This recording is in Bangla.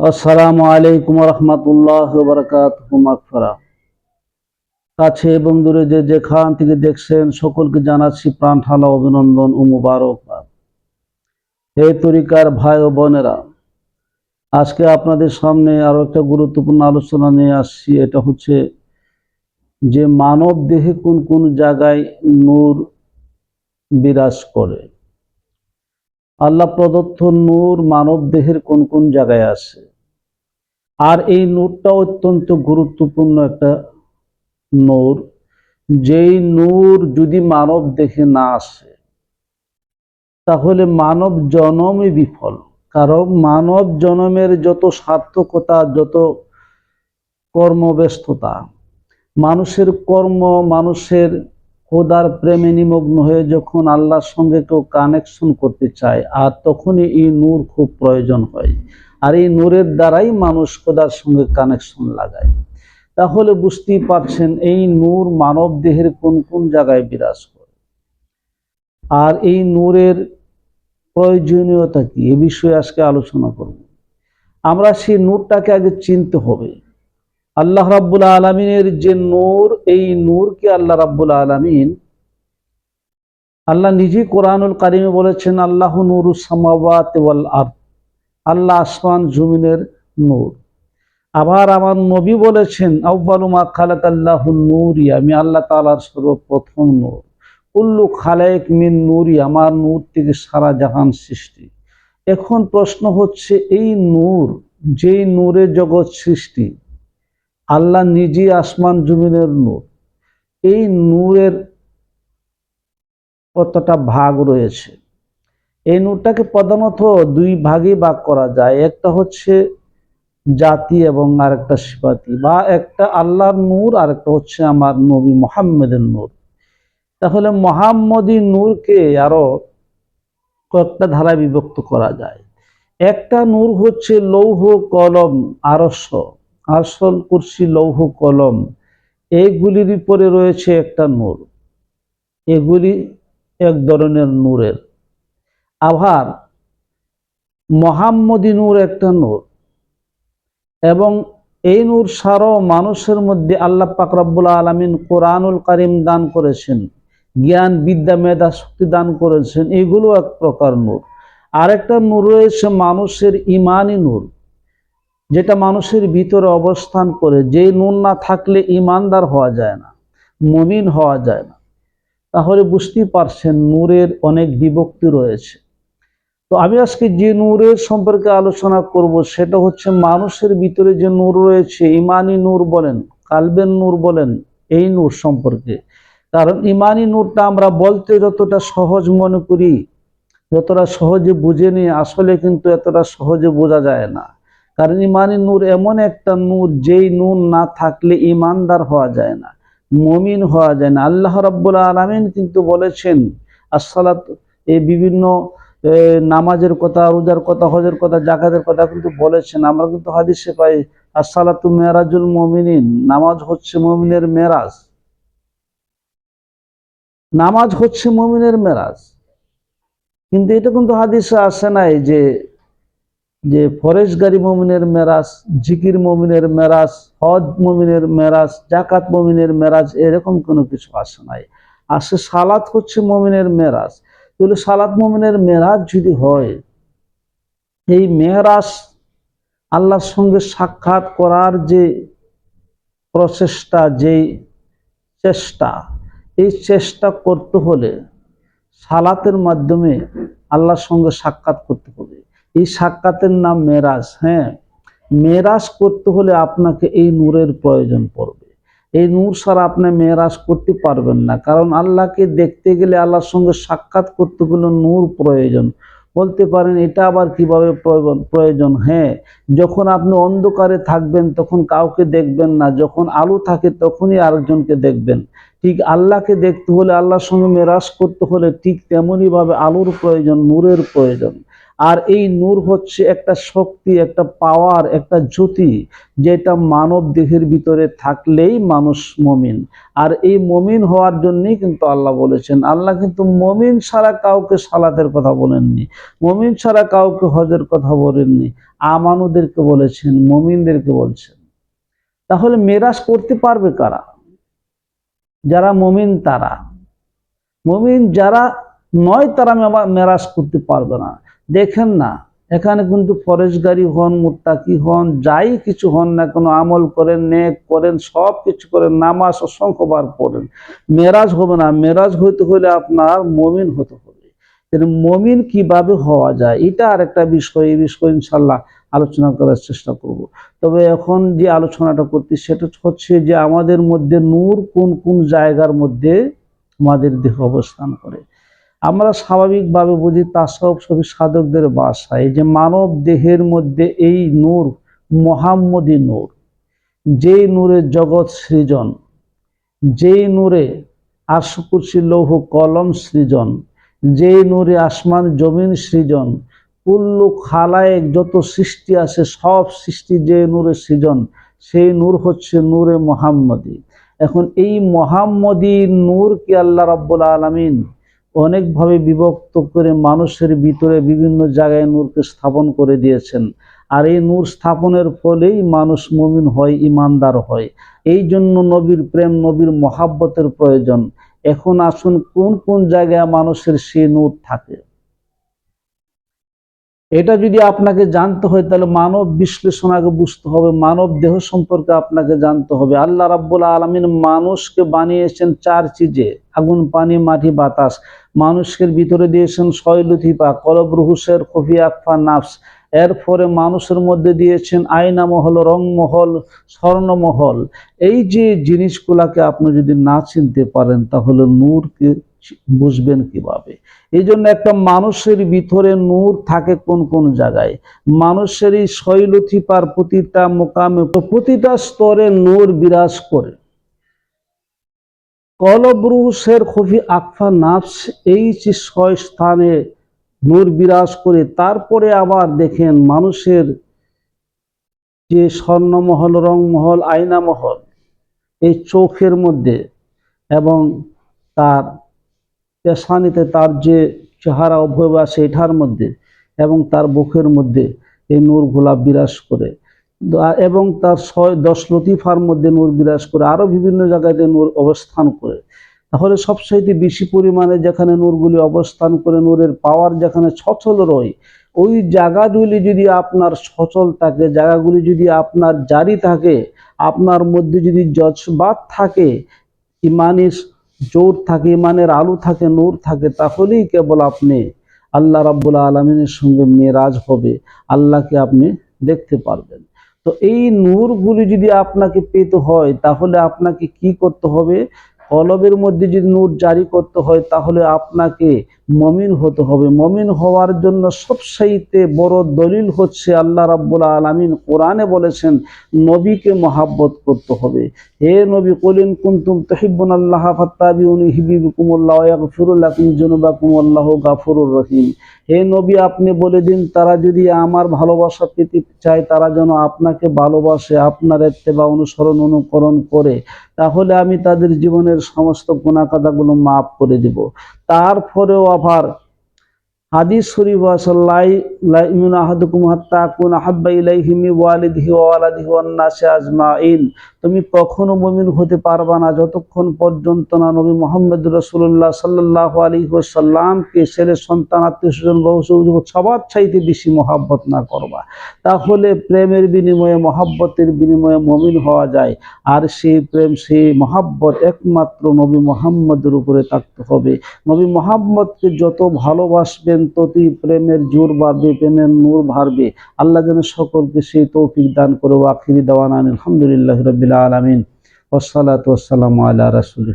আসসালামু আলাইকুম রহমতুল্লাহ কাছে এবং দূরে যে যেখান থেকে দেখছেন, সকলকে জানাচ্ছি প্রাণ ঠালা অভিনন্দন ও মুবারকবাদ। হে তরিকার ভাই ও বোনেরা, আজকে আপনাদের সামনে আরও একটা গুরুত্বপূর্ণ আলোচনা নিয়ে আসছি। এটা হচ্ছে যে মানব দেহে কোন কোন জায়গায় নূর বিরাজ করে। আল্লাহ প্রদত্ত নূর মানব দেহের কোন কোন জায়গায় আছে? আর এই নূরটা অত্যন্ত গুরুত্বপূর্ণ একটা নূর। যেই নূর যদি মানব দেহে না আসে, তাহলে মানব জনমই বিফল। কারণ মানব জনমের যত সার্থকতা, যত কর্মব্যস্ততা, মানুষের কর্ম, মানুষের খোদার প্রেমে নিমগ্ন হয়ে যখন আল্লাহর সঙ্গে কেউ কানেকশন করতে চায়, আর তখনই এই নূর খুব প্রয়োজন হয়। আর এই নূরের দ্বারাই মানুষ খোদার সঙ্গে কানেকশন লাগায়। তাহলে বুঝতেই পারছেন, এই নূর মানব দেহের কোন কোন জায়গায় বিরাজ করে? আর এই নূরের প্রয়োজনীয়তা কি? এ বিষয়ে আজকে আলোচনা করব। আমরা সেই নূরটাকে আগে চিনতে হবে। আল্লাহ রাব্বুল আলমিনের যে নূর, এই নূরকে আল্লাহ রাব্বুল আলমিন আল্লাহ নিজে কোরআনুল কারিমে বলেছেন, আল্লাহ নূর সামাওয়াত আরদ আল্লাহ আসমান জুমিনের নূর। আবার আমার নবী বলেছেন আব্বালুমা খালাক আল্লাহ নূরি আমি আল্লাহ তালার সর্বপ্রথম নূর। উল্লু খালেক মিন নূরি আমার নূর থেকে সারা জাহান সৃষ্টি। এখন প্রশ্ন হচ্ছে, এই নূর, যেই নূরে জগৎ সৃষ্টি আল্লাহ নিজে আসমান জমিনের নূর। এই নূরের কতটা ভাগ রয়েছে? এই নূরটাকে প্রধানত দুই ভাগে ভাগ করা যায়। একটা হচ্ছে জাতি এবং আরেকটা সিপাতি বা একটা আল্লাহর নূর আর একটা হচ্ছে আমার নবী মোহাম্মদের নূর। তাহলে মোহাম্মদী নূরকে আরও কয়েকটা ধারায় বিভক্ত করা যায়। একটা নূর হচ্ছে লৌহ, কলম, আরস। আসল কুরসি লৌহ কলম। এইগুলির উপরে রয়েছে একটা নূর। এগুলি এক ধরনের নূরের। আবার মহাম্মদী নূর একটা নূর। এবং এই নূর সারও মানুষের মধ্যে আল্লাহ পাক রব্বুল আলমিন কোরআনুল কারিম দান করেছেন। জ্ঞান, বিদ্যা, মেধা, শক্তি দান করেছেন। এগুলো এক প্রকার নূর। আরেকটা নূর রয়েছে মানুষের ইমানই নূর। যেটা মানুষের ভিতরে অবস্থান করে, যে নূর না থাকলে ইমানদার হওয়া যায় না, মমিন হওয়া যায় না। তাহলে বুঝতেই পারছেন নূরের অনেক বিভক্তি রয়েছে। তো আমি আজকে যে নূরের সম্পর্কে আলোচনা করব, সেটা হচ্ছে মানুষের ভিতরে যে নূর রয়েছে, ইমানি নূর বলেন কালবেন নূর বলেন, এই নূর সম্পর্কে। কারণ ইমানি নূরটা আমরা বলতে যতটা সহজ মনে করি, যতটা সহজে বুঝে নিই, আসলে কিন্তু এতটা সহজে বোঝা যায় না। কারণ ইমানি নূর এমন একটা নূর, যেই নূর না থাকলে ইমানদার হওয়া যায় না, মমিন হওয়া যায় না। আল্লাহ রাব্বুল আলমিন কিন্তু বলেছেন, আসসালাত এই বিভিন্ন নামাজের কথা, রোজার কথা, হজের কথা জাকাতের কথা কিন্তু বলেছেন। আমরা কিন্তু হাদিসে পাই, আসসালাতু মেরাজুল মমিনিন, নামাজ হচ্ছে মমিনের মেরাজ। নামাজ হচ্ছে মমিনের মেরাজ। কিন্তু এটা কিন্তু হাদিসে আসে নাই যে যে ফরেশ গাড়ি মমিনের মেরাজ, জিকির মমিনের মেরাজ, হজ মমিনের মেরাজ জাকাত মমিনের মেরাজ, এরকম কোনো কিছু আসে নাই। আসে সালাত হচ্ছে মমিনের মেরাজ। তাহলে সালাত মমিনের মেরাজ যদি হয়, এই মেহরাজ আল্লাহর সঙ্গে সাক্ষাৎ করার যে প্রচেষ্টা যেই চেষ্টা, এই চেষ্টা করতে হলে সালাতের মাধ্যমে আল্লাহর সঙ্গে সাক্ষাৎ করতে হবে। এই সাক্ষাতের নাম মেরাজ হ্যাঁ? মেরাজ করতে হলে আপনাকে এই নূরের প্রয়োজন পড়বে। এই নূর ছাড়া আপনি মেরাজ করতে পারবেন না। কারণ আল্লাহকে দেখতে গেলে আল্লাহর সঙ্গে সাক্ষাৎ করতে গেলে নূর প্রয়োজন। বলতে পারেন, এটা আবার কীভাবে প্রয়োজন? হ্যাঁ যখন আপনি অন্ধকারে থাকবেন, তখন কাউকে দেখবেন না। যখন আলো থাকে, তখনই আরেকজনকে দেখবেন। ঠিক আল্লাহকে দেখতে হলে আল্লাহর সঙ্গে মেরাজ করতে হলে ঠিক তেমনই ভাবে আলোর প্রয়োজন, নূরের প্রয়োজন। আর এই নূর হচ্ছে একটা শক্তি, একটা পাওয়ার একটা জ্যোতি, যেটা মানব দেহের ভিতরে থাকলেই মানুষ মমিন। আর এই মমিন হওয়ার জন্যই কিন্তু আল্লাহ বলেছেন, আল্লাহ কিন্তু মমিন ছাড়া কাউকে সালাতের কথা বলেননি, মমিন ছাড়া কাউকে হজের কথা বলেননি, আমানুদেরকে বলেছেন, মমিনদেরকে বলছেন। তাহলে মেরাজ করতে পারবে কারা? যারা মমিন তারা। মমিন যারা নয় তারা মেরাজ করতে পারবে না। দেখেন না, এখানে কিন্তু ফরেজগারি হন, মুত্তাকি হন, যাই কিছু হন না কোনো, আমল করেন, নেক করেন, সব কিছু করেন, নামাজ অসংখ্যবার পড়েন। মেরাজ হবে না, মেরাজ হইতে হলে আপনার মমিন হতে হবে। মমিন কীভাবে হওয়া যায়? এটা আর একটা বিষয়, এই বিষয় ইনশাল্লাহ আলোচনা করার চেষ্টা করব। তবে এখন যে আলোচনাটা করছি সেটা হচ্ছে যে আমাদের মধ্যে নূর কোন কোন জায়গার মধ্যে আমাদের দেহ অবস্থান করে। আমরা স্বাভাবিকভাবে বুঝি তাসব সবই সাধকদের বাসায় যে মানব দেহের মধ্যে এই নূর মোহাম্মদী নূর। যেই নূরে জগৎ সৃজন, যেই নূরে আশুকুরসি লৌহ কলম সৃজন, যেই নূরে আসমান জমিন সৃজন কুল্লু খালায় যত সৃষ্টি আছে, সব সৃষ্টি যে নূরে সৃজন, সেই নূর হচ্ছে নূরে মোহাম্মদী। এখন এই মোহাম্মদী নূর কি আল্লাহ রাব্বুল আলামিন অনেকভাবে বিভক্ত করে মানুষের ভিতরে বিভিন্ন জায়গায় নূরকে স্থাপন করে দিয়েছেন। আর এই নূর স্থাপনের ফলেই মানুষ মমিন হয়, ইমানদার হয়। এই জন্য নবীর প্রেম, নবীর মহাব্বতের প্রয়োজন। এখন আসুন কোন কোন জায়গায় মানুষের সেই নূর থাকে? এটা যদি আপনাকে জানতে হয়, তাহলে মানব বিশ্লেষণ আগে বুঝতে হবে, মানব দেহ সম্পর্কে আপনাকে জানতে হবে। আল্লাহ রাব্বুল আলমিন মানুষকে বানিয়েছেন চার চিজে, আগুন, পানি, মাটি, বাতাস। মানুষের ভিতরে দিয়েছেন শৈলথিপা কলব রুহুসের খফি আকফা নাফস। এরপরে মানুষের মধ্যে দিয়েছেন আয়না মহল রংমহল স্বর্ণমহল এই যে জিনিসগুলাকে আপনি যদি না চিনতে পারেন, তাহলে নূরকে বুঝবেন কীভাবে? এই জন্য একটা মানুষের ভিতরে নূর থাকে কোন কোন জায়গায়। মানুষের এই শৈলথিপার প্রতিটা মোকামে প্রতিটা স্তরে নূর বিরাজ করে। কলব্রুশের খফি আকফা নাফস এই ছয় স্থানে নূর বিরাজ করে, তারপরে আবার দেখেন মানুষের যে স্বর্ণমহল, রংমহল, আয়নামহল, এই চোখের মধ্যে এবং তার পেশানিতে তার যে চেহারা অভ্যব এটার মধ্যে এবং তার বুকের মধ্যে এই নূর গোলাপ বিরাজ করে। এবং তার ছয়, দশ লতিফার মধ্যে নূর বিরাজ করে আরও বিভিন্ন জায়গাতে নূর অবস্থান করে। তাহলে সবচাইতে বেশি পরিমাণে যেখানে নূরগুলি অবস্থান করে, নূরের পাওয়ার যেখানে সচল রয়, ওই জায়গাগুলি যদি আপনার সচল থাকে, জায়গাগুলি যদি আপনার জারি থাকে, আপনার মধ্যে যদি জজবাত থাকে ইমানের জোর থাকে ইমানের আলু থাকে, নূর থাকে, তাহলেই কেবল আপনি আল্লাহ রাব্বুল আলমিনের সঙ্গে মেরাজ হবে, আল্লাহকে আপনি দেখতে পারবেন। তো এই নূরগুলি যদি আপনাকে পেতে হয়, তাহলে আপনাকে কি করতে হবে? কলবের মধ্যে যদি নূর জারি করতে হয়, তাহলে আপনাকে মমিন হতে হবে। মমিন হওয়ার জন্য সবসাইতে বড় দলিল হচ্ছে আল্লাহ রাব্বুল আলামিন কোরআনে বলেছেন, নবীকে মহাব্বত করতে হবে। হে নবী, কলিন কুনতুম তহিব্বুন আল্লাহ ফাত্তাবিউনি হিবিবুকুমুল্লাহ ইয়াগফিরু লাকুম যুনুবাকুম আল্লাহু গাফুরুর রহিম। হে নবী, আপনি বলে দিন, তারা যদি আমার ভালোবাসা পেতে চায়, তারা যেন আপনাকে ভালোবাসে, আপনার এত্তেবা অনুসরণ অনুকরণ করে, তাহলে আমি তাদের জীবনের সমস্ত গুণাকাদাগুলো মাফ করে দিব। তারপরেও আবার হাদিস শরীফ আজমাইন। তুমি কখনো মমিন হতে পারবা না। যতক্ষণ পর্যন্ত না নবী মোহাম্মদ রাসূলুল্লাহ সাল্লাল্লাহু আলাইহি ওয়াসাল্লামকে ছেলে, সন্তান আত্মীয় স্বজন বহু সবার চাইতে বেশি মহাব্বত না করবা। তাহলে প্রেমের বিনিময়ে, মহাব্বতের বিনিময়ে মমিন হওয়া যায়। আর সেই প্রেম, সেই মহাব্বত একমাত্র নবী মোহাম্মদের উপরে থাকতে হবে। নবী মোহাম্মদকে যত ভালোবাসবেন, ততই প্রেমের জোর বাড়বে, প্রেমের নূর বাড়বে। আল্লাহ যেন সকলকে সেই তৌফিক দান করে আখিরি দেওয়ান আলহামদুলিল্লাহ রবিল আলমিন। ওসালাত ওসালাম আল্লাহ রাসুল